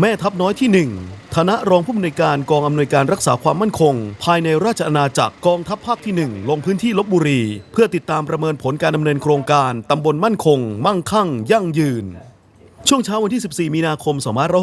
แม่ทัพน้อยที่ 1 ฐานะรองผู้อำนวยการกองอำนวยการรักษาความมั่นคง ภายในราชอาณาจักรกองทัพภาคที่ 1 ลงพื้นที่ลบบุรี เพื่อติดตามประเมินผลการดำเนินโครงการตำบลมั่นคง มั่งคั่ง ยั่งยืน ช่วงเช้าวันที่ 14 มีนาคม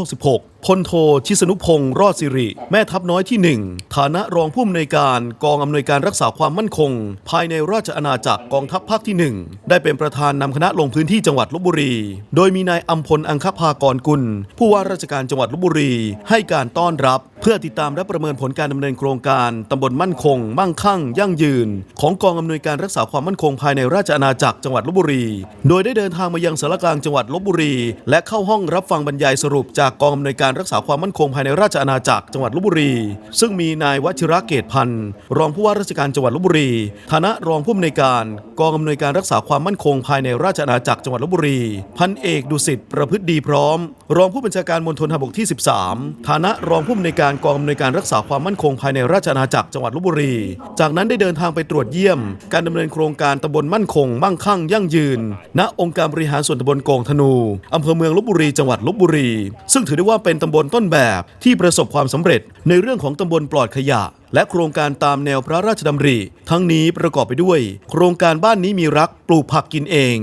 2566 พลโท ชิสนุพงศ์รอดสิริ แม่ทัพน้อยที่ 1 ฐานะรองผู้อำนวยการกองอำนวยการรักษาความมั่นคง ภายในราชอาณาจักรกองทัพภาคที่ 1 ได้เป็นประธานนำคณะลงพื้นที่จังหวัดลบบุรี โดยมีนายอัมพลอังคภากรกุล ผู้ว่าราชการจังหวัดลบบุรี ให้การต้อนรับ พื่อติดตามและประเมินผลการดำเนินโครงการตำบลมั่นคง มั่งคั่ง ยั่งยืน ของกองอำนวยการรักษาความมั่นคงภายในราชอาณาจักรจังหวัดลบบุรี โดยได้เดินทางมายังสารกลางจังหวัดลบบุรี และเข้าห้องรับฟังบรรยายสรุปจากกองอำนวยการรักษาความมั่นคงภายในราชอาณาจักรจังหวัดลบบุรี ซึ่งมีนายวชิระเกตพันธ์รองผู้ว่าราชการจังหวัดลบบุรีฐานะรองผู้อำนวยการกองอำนวยการรักษาความมั่นคงภายในราชอาณาจักรจังหวัดลบบุรี พันเอกดุสิตประพฤติดีพร้อม รองผู้บัญชาการมณฑลทหารบกที่ 13 ฐานะรองผู้อำนวยการกองอำนวยการรักษาความมั่นคงภายในราชอาณาจักรจังหวัดลบบุรี จากนั้นได้เดินทางไปตรวจเยี่ยม การดำเนินโครงการตำบลมั่นคง มั่งคั่ง ยั่งยืน ณ องค์การบริหารส่วนตำบลโกงธนูอำเภอเมืองลบบุรี จังหวัดลบบุรี ซึ่งถือได้ว่าเป็นตำบลต้นแบบที่ประสบความสำเร็จในเรื่องของตำบลปลอดขยะ และโครงการตามแนวพระราชดำริ ทั้งนี้ประกอบไปด้วย โครงการบ้านนี้มีรักปลูกผักกินเอง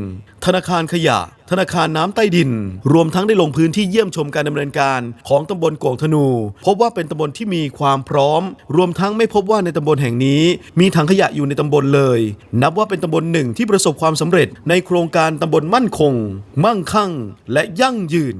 ธนาคารขยะ ธนาคารน้ำใต้ดิน รวมทั้งได้ลงพื้นที่เยี่ยมชมการดำเนินการของตำบลโกงธนู พบว่าเป็นตำบลที่มีความพร้อม รวมทั้งไม่พบว่าในตำบลแห่งนี้ มีถังขยะอยู่ในตำบลเลย นับว่าเป็นตำบลหนึ่งที่ประสบความสำเร็จ ในโครงการตำบลมั่นคง มั่งคั่ง และยั่งยืน